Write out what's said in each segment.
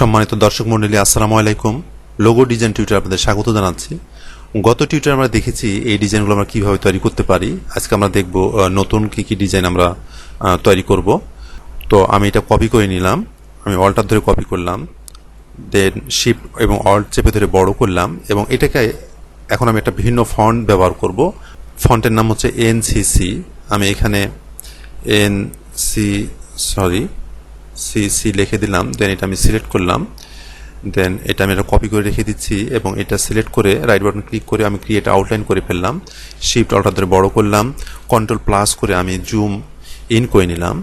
সম্মানিত দর্শক মণ্ডলী আসসালামু আলাইকুম। লোগো ডিজাইন টিউটার আপনাদের স্বাগত জানাচ্ছি। গত টিউটার আমরা দেখেছি এই ডিজাইনগুলো আমরা কীভাবে তৈরি করতে পারি। আজকে আমরা দেখব নতুন কি কি ডিজাইন আমরা তৈরি করব। তো আমি এটা কপি করে নিলাম। আমি অল্টার ধরে কপি করলাম। দেন শিপ এবং অল্ট চেপে ধরে বড় করলাম এবং এটাকে এখন আমি একটা ভিন্ন ফন্ট ব্যবহার করব। ফন্টের নাম হচ্ছে এনসিসি আমি এখানে N C sorry C C লিখে দিলাম দেন এটা আমি সিলেক্ট করলাম দেন এটা আমি কপি করে রেখে দিচ্ছি এবং এটা সিলেক্ট করে রাইট বাটন ক্লিক করে আমি ক্রিয়েট আউটলাইন করে ফেললাম শিফট অল্টার ধরে বড় করলাম কন্ট্রোল প্লাস করে আমি জুম ইন করে নিলাম,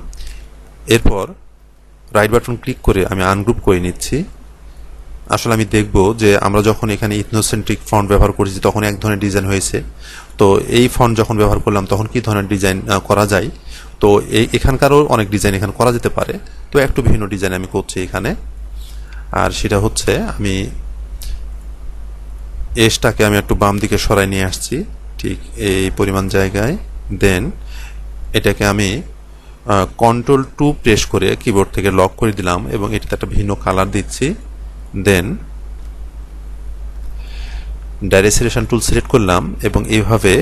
এরপর রাইট বাটন ক্লিক করে আমি আনগ্রুপ করে নিচ্ছি, আসলে আমি দেখব যে আমরা যখন এখানে ইথনোসেন্ট্রিক ফন্ট ব্যবহার করেছি তখন এক ধরনের ডিজাইন হয়েছে, তো এই ফন্ট যখন ব্যবহার করলাম তখন কি ধরনের ডিজাইন করা যায়? তো এখানকারও অনেক ডিজাইন এখানে করা যেতে পারে। তো একটু বিভিন্ন ডিজাইন আমি করছি এখানে। আর সেটা হচ্ছে আমি এসটাকে আমি একটু বাম দিকে সরাই নিয়ে আসছি, ঠিক এই পরিমাণ জায়গায়। দেন এটাকে আমি কন্ট্রোল টু প্রেস করে কিবোর্ড থেকে লক করে দিলাম এবং এটাতে একটা ভিন্ন কালার দিচ্ছি। দেন ডাইরেক্সিলেশন টুল সিলেক্ট করলাম এবং এইভাবে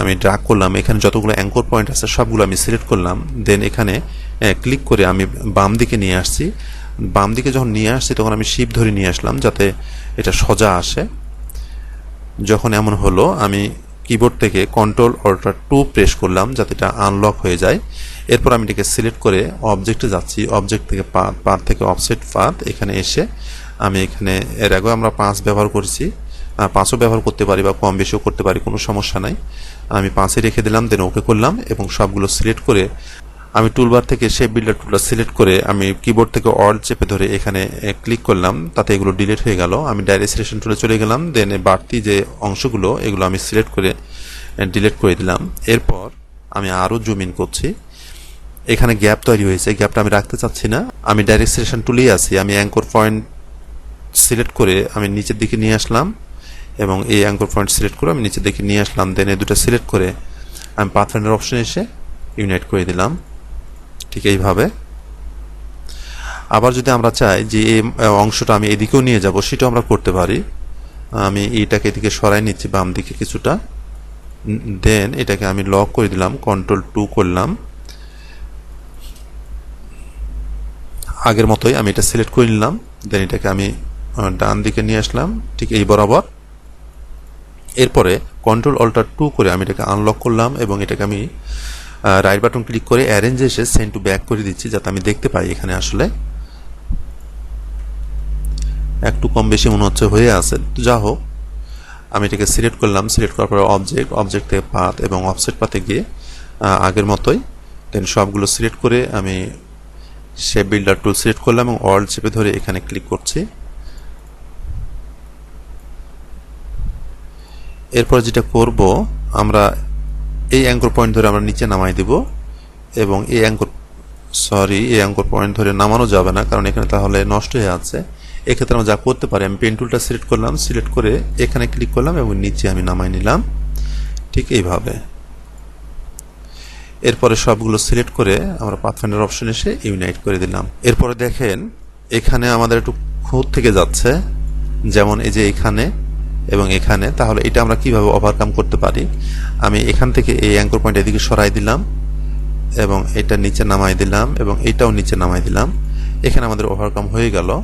আমি ড্রাগ করলাম, এখানে যতগুলো অ্যাঙ্কর পয়েন্ট আছে সবগুলো আমি সিলেক্ট করলাম দেন এখানে ক্লিক করে আমি বাম দিকে নিয়ে আসছি। বাম দিকে যখন নিয়ে আসছি, তখন আমি শিপ ধরে নিয়ে আসলাম যাতে এটা সোজা আসে। যখন এমন হলো, আমি কিবোর্ড থেকে কন্ট্রোল অল্টার টু প্রেস করলাম যাতে এটা আনলক হয়ে যায়। এরপর আমি এটাকে সিলেক্ট করে অবজেক্টে যাচ্ছি অবজেক্ট থেকে পাথ পাথ থেকে অফসেট পাথ এখানে এসে আমি এখানে, এর আগেও আমরা পাঁচ ব্যবহার করেছি। পাঁচও ব্যবহার করতে পারি বা কম বেশিও করতে পারি, কোনো সমস্যা নাই। আমি পাঁচে রেখে দিলাম দেন ওকে করলাম এবং সবগুলো সিলেক্ট করে আমি টুলবার থেকে শেপ বিল্ডার টুলটা সিলেক্ট করে আমি কিবোর্ড থেকে অল চেপে ধরে এখানে ক্লিক করলাম। তাতে এগুলো ডিলিট হয়ে গেল। আমি ডাইরেক্ট সিলেকশন টুলে চলে গেলাম। দেন বাড়তি যে অংশগুলো, এগুলো আমি সিলেক্ট করে ডিলিট করে দিলাম। এরপর আমি আরও জুম ইন করছি। এখানে গ্যাপ তৈরি হয়েছে। গ্যাপটা আমি রাখতে চাচ্ছি না। আমি ডাইরেক্ট সিলেকশন টুলেই আছি। আমি অ্যাঙ্কর পয়েন্ট সিলেক্ট করে আমি নিচের দিকে নিয়ে আসলাম। এবং এই অ্যাঙ্কর পয়েন্ট সিলেক্ট করে আমি নিচে দেখে নিয়ে আসলাম দেন এই দুটো সিলেক্ট করে আমি পাথফাইন্ডার অপশনে এসে ইউনাইট করে দিলাম। ঠিক এইভাবে। আবার যদি আমরা চাই যে এই অংশটা আমি এদিকেও নিয়ে যাব, সেটাও আমরা করতে পারি। আমি এইটাকে এদিকে সরাই নিচ্ছি, বাম দিকে কিছুটা। দেন এটাকে আমি লক করে দিলাম কন্ট্রোল টু করলাম। আগের মতোই আমি এটা সিলেক্ট করে নিলাম। দেন এটাকে আমি ডান দিকে নিয়ে আসলাম, ঠিক এই বরাবর। এরপরে কন্ট্রোল অল্টার টু করে আমি এটাকে আনলক করলাম এবং এটাকে আমি রাইট বাটন ক্লিক করে অ্যারেঞ্জে এসে সেন্ড টু ব্যাক করে দিচ্ছি যাতে আমি দেখতে পাই এখানে আসলে একটু কম বেশি মনে হচ্ছে হয়ে আছে। যা হোক, আমি এটাকে সিলেক্ট করলাম সিলেক্ট করার পরে অবজেক্ট অবজেক্ট থেকে পাথ এবং অফসেট পাতে গিয়ে আগের মতোই দেন সবগুলো সিলেক্ট করে আমি শেপ বিল্ডার টুল সিলেক্ট করলাম এবং অল চেপে ধরে এখানে ক্লিক করছি। এরপর যেটা করব, আমরা এই অ্যাঙ্কর পয়েন্ট ধরে আমরা নিচে নামাই দিব, এবং এই অ্যাঙ্কর সরি এই অ্যাঙ্কর পয়েন্ট ধরে নামানো যাবে না, কারণ এখানে তাহলে নষ্ট হয়ে আছে। এক্ষেত্রে আমরা যা করতে পারি, আমি পেন টুলটা সিলেক্ট করলাম সিলেক্ট করে এখানে ক্লিক করলাম এবং নিচে আমি নামাই নিলাম। ঠিক এইভাবে। এরপরে সবগুলো সিলেক্ট করে আমরা পাথফাইন্ডার অপশন এসে ইউনাইট করে দিলাম। এরপরে দেখেন, এখানে আমাদের একটু খুঁত থেকে যাচ্ছে, যেমন এই যে এখানে এবং এখানে, তাহলে এটা আমরা কীভাবে ওভারকাম করতে পারি? আমি এখান থেকে এই অ্যাঙ্কর পয়েন্ট এদিকে সরাই দিলাম এবং এটা নিচে নামাই দিলাম এবং এটাও নিচে নামাই দিলাম। এখানে আমাদের ওভারকাম হয়ে গেল।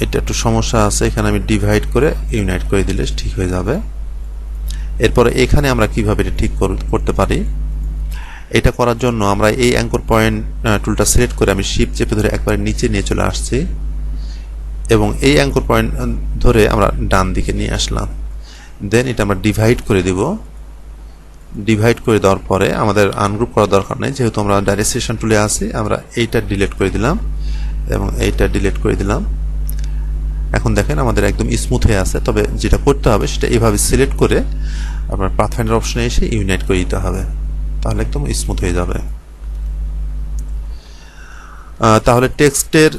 এটা একটু সমস্যা আছে, এখানে আমি ডিভাইড করে ইউনাইট করে দিলে ঠিক হয়ে যাবে। এরপরে এখানে আমরা কীভাবে এটা ঠিক কর- করতে পারি? এটা করার জন্য আমরা এই অ্যাঙ্কর পয়েন্ট টুলটা সিলেক্ট করে আমি শিপ চেপে ধরে একবারে নিচে নিয়ে চলে আসছি। এবং এই অ্যাঙ্কর পয়েন্ট ধরে আমরা ডান দিকে নিয়ে আসলাম। দেন এটা আমরা ডিভাইড করে দিব। ডিভাইড করে দেওয়ার পরে আমাদের আনগ্রুপ করার দরকার নেই, যেহেতু আমরা ডাইরেক্ট টুলে আছি, আমরা এইটা ডিলিট করে দিলাম এবং এইটা ডিলিট করে দিলাম। এখন দেখেন আমাদের একদম স্মুথ হয়ে আছে, তবে যেটা করতে হবে সেটা এইভাবে সিলেক্ট করে আপনার পাথফাইন্ডার অপশনে এসে ইউনাইট করে দিতে হবে, তাহলে একদম স্মুথ হয়ে যাবে। তাহলে টেক্সটের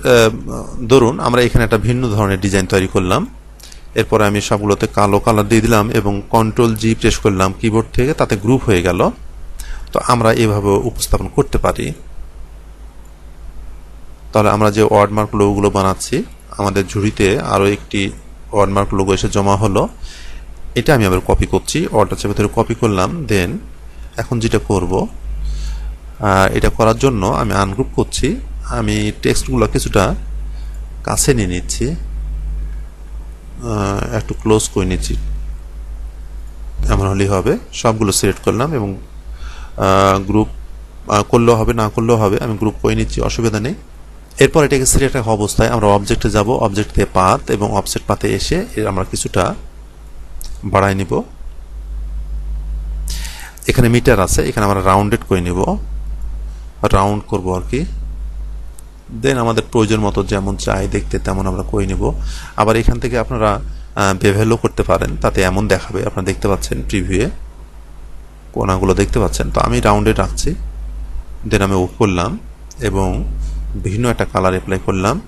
ধরুন আমরা এখানে একটা ভিন্ন ধরনের ডিজাইন তৈরি করলাম। এরপরে আমি সবগুলোতে কালো কালার দিয়ে দিলাম এবং কন্ট্রোল জি প্রেস করলাম কিবোর্ড থেকে, তাতে গ্রুপ হয়ে গেল। তো আমরা এভাবে উপস্থাপন করতে পারি। তাহলে আমরা যে ওয়ার্ডমার্ক লোগোগুলো বানাচ্ছি, আমাদের ঝুড়িতে আরও একটি ওয়ার্ডমার্ক লোগো এসে জমা হলো। এটা আমি আবার কপি করছি অর্ডার চেপে ধরে কপি করলাম দেন এখন যেটা করব এটা করার জন্য আমি আনগ্রুপ করছি। আমি টেক্সটগুলো কিছুটা কাছে নিয়ে নিচ্ছি। একটু ক্লোজ করে নিচ্ছি। এমন হলেই হবে। সবগুলো সিলেক্ট করলাম এবং গ্রুপ করলেও হবে, না করলেও হবে, আমি গ্রুপ করে নিচ্ছি, অসুবিধা নেই। এরপর এটাকে সিলেক্ট রাখা অবস্থায় আমরা অবজেক্টে যাব অবজেক্ট পাত এবং অবজেক্ট পাতে এসে আমরা কিছুটা বাড়াই নিব। এখানে মিটার আছে, এখানে আমরা রাউন্ডেড করে নিব। রাউন্ড করব আর কি। দেন আমাদের প্রয়োজন মতো যেমন চাই দেখতে তেমন আমরা করে নেব। আবার এখান থেকে আপনারা বেভেলও করতে পারেন, তাতে এমন দেখাবে, আপনারা দেখতে পাচ্ছেন প্রিভিউয়ে কোনাগুলো দেখতে পাচ্ছেন। তো আমি রাউন্ডে রাখছি। দেন আমি ও করলাম এবং বিভিন্ন একটা কালার অ্যাপ্লাই করলাম।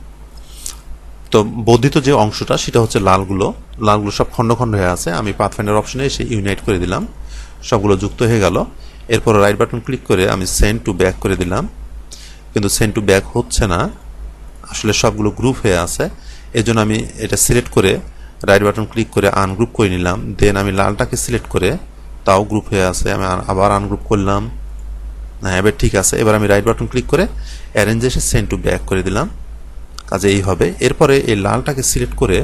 তো বর্ধিত যে অংশটা, সেটা হচ্ছে লালগুলো। লালগুলো সব খণ্ড খণ্ড হয়ে আছে। আমি পাথফাইন্ডার অপশনে এসে ইউনাইট করে দিলাম। সবগুলো যুক্ত হয়ে গেল। এরপর রাইট বাটন ক্লিক করে আমি সেন্ড টু ব্যাক করে দিলাম। কিন্তু সেন্ড টু ব্যাক হচ্ছে না। আসলে সবগুলো গ্রুপ হয়ে আছে। এই জন্য আমি এটা সিলেক্ট করে রাইট বাটন ক্লিক করে আনগ্রুপ করে নিলাম। দেন আমি লালটাকে সিলেক্ট করে তাও গ্রুপ হয়ে আছে। আমি আবার আনগ্রুপ করলাম। হ্যাঁ এবার ঠিক আছে। এবার আমি রাইট বাটন ক্লিক করে অ্যারেঞ্জ এসে সেন্ড টু ব্যাক করে দিলাম। কাজে এই হবে। এরপরে এই লালটাকে সিলেক্ট করে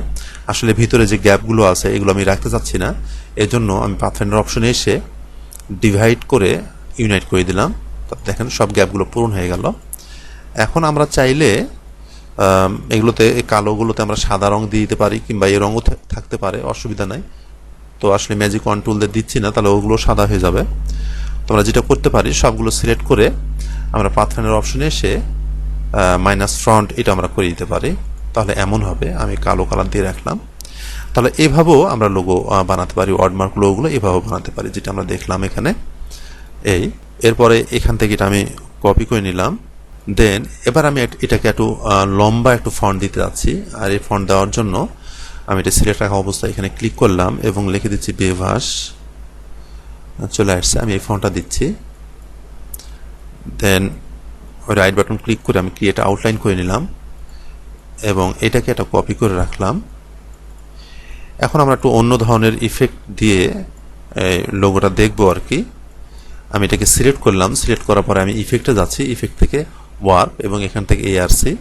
আসলে ভিতরে যে গ্যাপগুলো আছে, এগুলো আমি রাখতে চাচ্ছি না। এর জন্য আমি পাথফাইন্ডার অপশনে এসে ডিভাইড করে ইউনাইট করে দিলাম। দেখেন সব গ্যাপগুলো পূরণ হয়ে গেল। এখন আমরা চাইলে এগুলোতে কালোগুলোতে আমরা সাদা রং দিয়ে দিতে পারি কিংবা এই রঙও থাকতে পারে, অসুবিধা নাই। তো আসলে ম্যাজিক কন্ট্রোল দিয়ে দিচ্ছি না, তাহলে ওগুলো সাদা হয়ে যাবে। তোমরা যেটা করতে পারি, সবগুলো সিলেক্ট করে আমরা পাথফাইন্ডার অপশনে এসে মাইনাস ফ্রন্ট এটা আমরা করে দিতে পারি। তাহলে এমন হবে, আমি কালো কালার দিয়ে রাখলাম। তাহলে এভাবেও আমরা লোগো বানাতে পারি ওয়ার্ডমার্ক লোগোগুলো এভাবেও বানাতে পারি, যেটা আমরা দেখলাম এখানে। এই, এরপরে এখান থেকে এটা আমি কপি করে নিলাম। দেন, এবার আমি এটাকে একটু লম্বা একটু ফন্ট দিতে যাচ্ছি। আর এই ফন্ট দেওয়ার জন্য আমি এটা সিলেক্ট রাখা অবস্থায় এখানে ক্লিক করলাম এবং লিখে দিচ্ছি বেভাস। চলে আসছে। আমি এই ফন্টটা দিচ্ছি। দেন ওই রাইট বাটন ক্লিক করে আমি ক্রিয়েট আউটলাইন করে নিলাম এবং এটাকে একটা কপি করে রাখলাম। এখন আমরা একটু অন্য ধরনের ইফেক্ট দিয়ে লোগোটা দেখব আর কি। আমি এটাকে সিলেক্ট করলাম। সিলেক্ট করার পরে আমি ইফেক্টে যাচ্ছি। ইফেক্ট থেকে ওয়ার্প এবং এখান থেকে এআরসি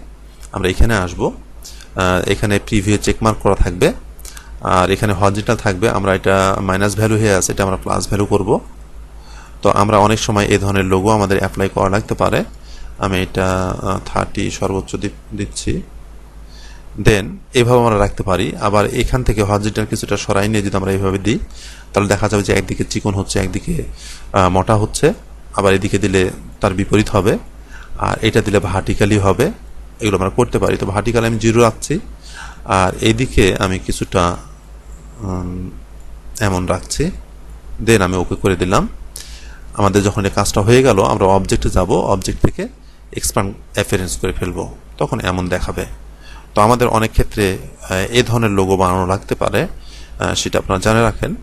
আমরা এখানে আসব। এখানে প্রিভিউ চেকমার্ক করা থাকবে। আর এখানে হরিজিটাল থাকবে। আমরা এটা মাইনাস ভ্যালু হয়ে আছে, এটা আমরা প্লাস ভ্যালু করব। তো আমরা অনেক সময় এই ধরনের লোগো আমাদের অ্যাপ্লাই করা লাগতে পারে। আমি এটা থার্টি সর্বোচ্চ দিচ্ছি। দেন এভাবে আমরা রাখতে পারি। আবার এখান থেকে হরিজিটাল কিছুটা সরাই নিয়ে যদি আমরা এইভাবে দিই, তাহলে দেখা যাবে যে একদিকে চিকন হচ্ছে, একদিকে মোটা হচ্ছে। আবার এদিকে দিলে তার বিপরীত হবে। আর এটা দিলে ভার্টিক্যালি হবে। এগুলো আমরা করতে পারি। তো ভার্টিক্যালি আমি জিরো রাখছি আর এইদিকে আমি কিছুটা এমন রাখছি। দেন আমি ওকে করে দিলাম। আমাদের যখন এই কাজটা হয়ে গেল, আমরা অবজেক্টে যাব। অবজেক্ট থেকে এক্সপান্ড অ্যাফারেন্স করে ফেলব। তখন এমন দেখাবে। তো আমাদের অনেক ক্ষেত্রে এ ধরনের লোগো বানানো লাগতে পারে। সেটা আপনারা জানে রাখেন।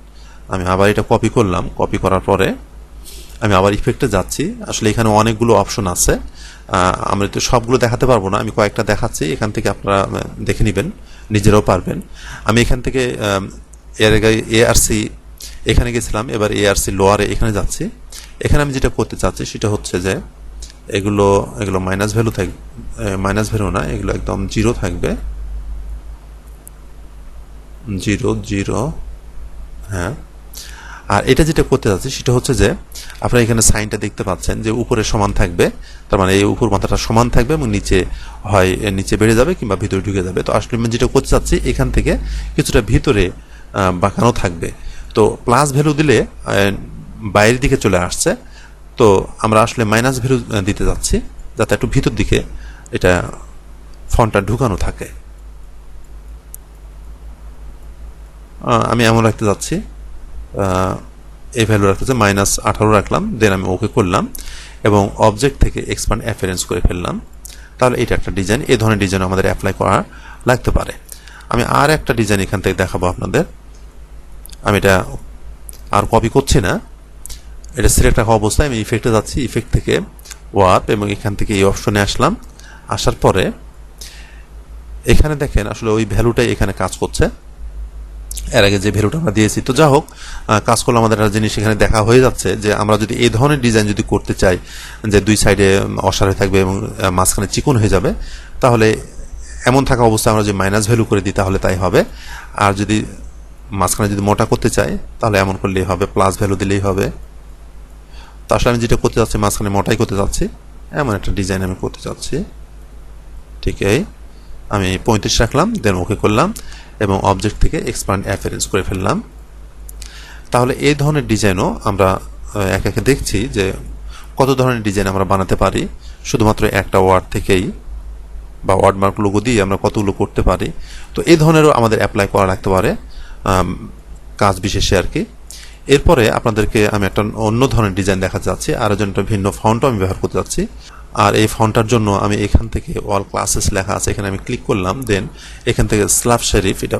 আমি আবার এটা কপি করলাম। কপি করার পরে আমি আবার ইফেক্টে যাচ্ছি। আসলে এখানে অনেকগুলো অপশন আছে। আমরা তো সবগুলো দেখাতে পারব না। আমি কয়েকটা দেখাচ্ছি। এখান থেকে আপনারা দেখে নেবেন। নিজেরাও পারবেন। আমি এখান থেকে এর আগে এআরসি এখানে গেছিলাম। এবার এআরসি লোয়ারে এখানে যাচ্ছি। এখানে আমি যেটা করতে চাচ্ছি সেটা হচ্ছে যে, এগুলো এগুলো মাইনাস ভ্যালু থাকবে মাইনাস ভ্যালু না, এগুলো একদম জিরো থাকবে। জিরো জিরো হ্যাঁ। আর এটা যেটা করতে যাচ্ছি সেটা হচ্ছে যে আপনারা এখানে সাইনটা দেখতে পাচ্ছেন যে উপরে সমান থাকবে, তার মানে এই উপর মাথাটা সমান থাকবে এবং নিচে হয় নিচে বেড়ে যাবে কিংবা ভিতরে ঢুকে যাবে। তো আসলে আমি যেটা করতে চাচ্ছি, এখান থেকে কিছুটা ভিতরে বাঁকানো থাকবে। তো প্লাস ভ্যালু দিলে বাইরের দিকে চলে আসছে। তো আমরা আসলে মাইনাস ভ্যালু দিতে যাচ্ছি, যাতে একটু ভিতর দিকে এটা ফন্টটা ঢুকানো থাকে। আমি এমন রাখতে যাচ্ছি। এই ভ্যালু রাখতেছে মাইনাস আঠারো রাখলাম দেন আমি ওকে করলাম এবং অবজেক্ট থেকে এক্সপান্ড অ্যাফারেন্স করে ফেললাম। তাহলে এটা একটা ডিজাইন এই ধরনের ডিজাইন আমাদের অ্যাপ্লাই করা লাগতে পারে। আমি আর একটা ডিজাইন এখান থেকে দেখাবো আপনাদের। আমি এটা আর কপি করছি না। এটা সিলেক্ট রাখা অবস্থায় আমি ইফেক্টে যাচ্ছি ইফেক্ট থেকে ওয়ার্প এবং এখান থেকে এই অপশনে আসলাম। আসার পরে এখানে দেখেন আসলে ওই ভ্যালুটাই এখানে কাজ করছে। এর আগে যে ভ্যালুটা আমরা দিয়েছি। তো যা হোক কাজ করলে আমাদের একটা জিনিস এখানে দেখা হয়ে যাচ্ছে যে আমরা যদি এই ধরনের ডিজাইন যদি করতে চাই, যে দুই সাইডে অসার হয়ে থাকবে এবং মাঝখানে চিকন হয়ে যাবে, তাহলে এমন থাকা অবস্থায় আমরা যদি মাইনাস ভ্যালু করে দিই, তাহলে তাই হবে। আর যদি মাঝখানে যদি মোটা করতে চাই, তাহলে এমন করলেই হবে প্লাস ভ্যালু দিলেই হবে। তো আসলে আমি যেটা করতে চাচ্ছি মাঝখানে মোটাই করতে চাচ্ছি এমন একটা ডিজাইন আমি করতে চাচ্ছি ঠিক এই, আমি পঁয়ত্রিশ রাখলাম দেন ওকে করলাম। এবং অবজেক্ট থেকে এক্সপান্ড অ্যাফারেন্স করে ফেললাম। তাহলে এই ধরনের ডিজাইনও আমরা এক একে দেখছি যে কত ধরনের ডিজাইন আমরা বানাতে পারি। শুধুমাত্র একটা ওয়ার্ড থেকেই বা ওয়ার্ডমার্ক লোগো দিয়ে আমরা কতগুলো করতে পারি। তো এই ধরনেরও আমাদের অ্যাপ্লাই করা লাগতে পারে কাজ বিশেষে আর কি। এরপরে আপনাদেরকে আমি একটা অন্য ধরনের ডিজাইন দেখা যাচ্ছি আর একটা ভিন্ন ফন্টও আমি ব্যবহার করতে যাচ্ছি। আর এই ফন্টটার জন্য আমি এখান থেকে অল ক্লাসেস লেখা আছে, এখানে আমি ক্লিক করলাম দেন এখান থেকে স্লাব শরীফ এটা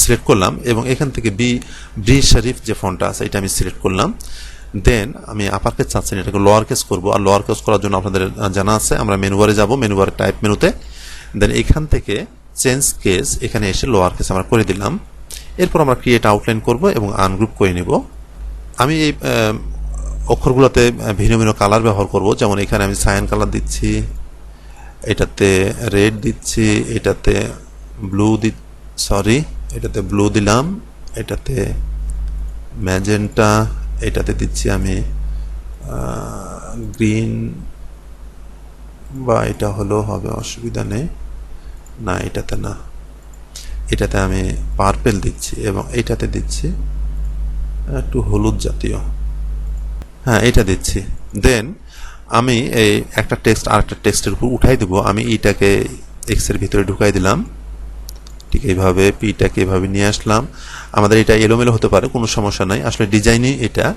সিলেক্ট করলাম এবং এখান থেকে বি ব্রি শরীফ যে ফন্টটা আছে, এটা আমি সিলেক্ট করলাম। দেন আমি আপার কেস চাচ্ছি এটাকে লোয়ার কেস করব। আর লোয়ার কেস করার জন্য আপনাদের জানা আছে, আমরা মেনুবারে যাব মেনুবার টাইপ মেনুতে দেন এখান থেকে চেঞ্জ কেস এখানে এসে লোয়ার কেস আমরা করে দিলাম। এরপর আমরা ক্রিয়েট আউটলাইন করব এবং আনগ্রুপ করে নিব। আমি এই অক্ষরগুলোতে ভিন্ন ভিন্ন কালার ব্যবহার করব। যেমন এখানে আমি সায়ান কালার দিচ্ছি, এটাতে রেড দিচ্ছি, এটাতে ব্লু দি সরি এটাতে ব্লু দিলাম, এটাতে ম্যাজেন্টা এটাতে দিচ্ছি আমি গ্রিন বা এটা হলেও হবে, অসুবিধা নেই। না, এটাতে না। এটাতে আমি পার্পেল দিচ্ছি এবং এটাতে দিচ্ছি, একটু হলুদ জাতীয়। হ্যাঁ এটা দিচ্ছি। দেন আমি এই একটা টেক্সট আর একটা টেক্সটের উপর উঠাই দেবো। আমি ইটাকে এক্সের ভিতরে ঢুকাই দিলাম। ঠিক এইভাবে পিটাকে এভাবে নিয়ে আসলাম। আমাদের এটা এলোমেলো হতে পারে, কোনো সমস্যা নাই। আসলে ডিজাইনই এটা।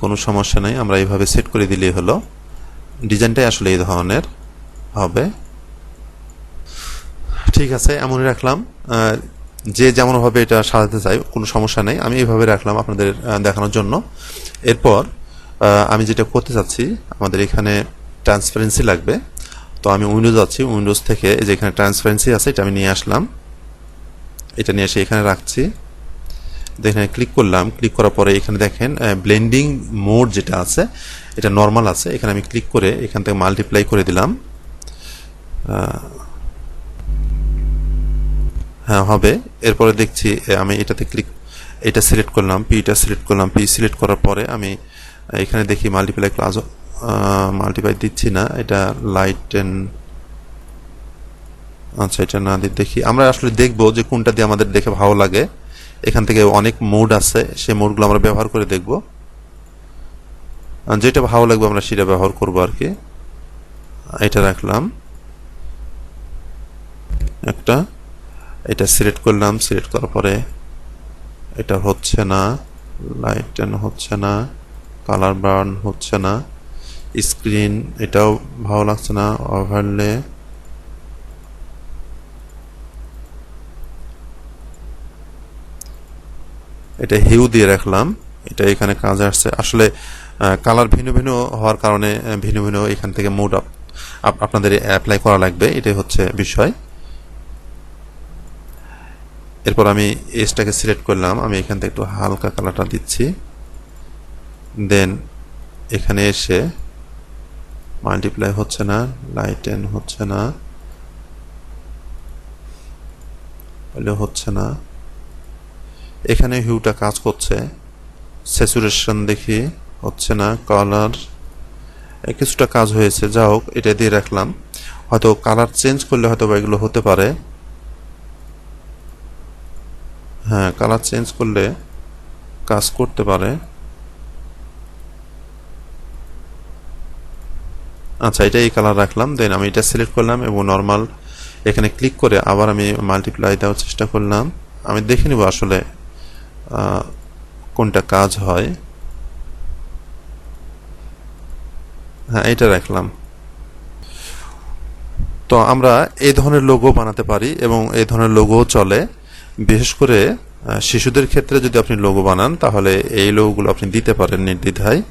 কোনো সমস্যা নাই। আমরা এইভাবে সেট করে দিলেই হলো। ডিজাইনটাই আসলে এই ধরনের হবে। ঠিক আছে, এমনই রাখলাম। যে যেমনভাবে এটা সাজাতে চাই, কোনো সমস্যা নেই। আমি এইভাবে রাখলাম আপনাদের দেখানোর জন্য। এরপর আমি যেটা করতে চাচ্ছি, আমাদের এখানে ট্রান্সপারেন্সি লাগবে। তো আমি উইন্ডোজ আছি উইন্ডোজ থেকে এই যে এখানে ট্রান্সপারেন্সি আছে, এটা আমি নিয়ে আসলাম। এটা নিয়ে এসে এখানে রাখছি। এখানে ক্লিক করলাম। ক্লিক করার পরে এখানে দেখেন ব্লেন্ডিং মোড যেটা আছে, এটা নর্মাল আছে। এখানে আমি ক্লিক করে এখান থেকে মাল্টিপ্লাই করে দিলাম। হবে। এরপরে দেখছি আমি এটাতে ক্লিক এটা সিলেক্ট করলাম পিটা সিলেক্ট করলাম। পি সিলেক্ট করার পরে আমি এখানে দেখি মাল্টিপ্লাই ক্লাস মাল্টিপ্লাই দিচ্ছি না। এটা লাইট এন্ড আচ্ছা এটা না দেখি। আমরা আসলে দেখব যে কোনটা দিয়ে আমাদের দেখে ভালো লাগে। এখান থেকে অনেক মোড আছে, সেই মোডগুলো আমরা ব্যবহার করে দেখব। যেটা ভালো লাগবে আমরা সেটা ব্যবহার করব আর কি। এটা রাখলাম। একটা। এটা সিলেক্ট করলাম, সিলেক্ট করার পরে এটা হচ্ছে না লাইট হচ্ছে না কালার বার্ন হচ্ছে না স্ক্রিন এটাও ভালো লাগছে না ওভারলে এটা হিউ দিয়ে রাখলাম, এটা এখানে কাজে আসছে। আসলে কালার ভিন্ন ভিন্ন হওয়ার কারণে ভিন্ন ভিন্ন এখান থেকে মুড আপ, আপনাদের অ্যাপ্লাই করা লাগবে, এটাই হচ্ছে বিষয়। এরপর আমি এসটাকে সিলেক্ট করলাম, আমি এখান থেকে একটু হালকা কালারটা দিচ্ছি। দেন এখানে এসে মাল্টিপ্লাই হচ্ছে না লাইটেন হচ্ছে না হচ্ছে না। এখানে হিউটা কাজ করছে স্যাচুরেশন দেখি, হচ্ছে না কালার কিছুটা কাজ হয়েছে। যা হোক, এটা দিয়ে রাখলাম। হয়তো কালার চেঞ্জ করলে হয়তো বা এগুলো হতে পারে। হ্যাঁ কালার চেঞ্জ করলে কাজ করতে পারে। আচ্ছা এটা এই কালার রাখলাম। দেন আমি এটা সিলেক্ট করলাম এবং নর্মাল এখানে ক্লিক করে আবার আমি মাল্টিপ্লাই দেওয়ার চেষ্টা করলাম। আমি দেখে নিব আসলে কোনটা কাজ হয়। হ্যাঁ এটা রাখলাম। তো আমরা এই ধরনের লোগো বানাতে পারি এবং এই ধরনের লোগো চলে। বিশেষ করে শিশুদের ক্ষেত্রে যদি আপনি লোগো বানান, তাহলে এই লোগোগুলো আপনি দিতে পারেন নির্দ্বিধায়।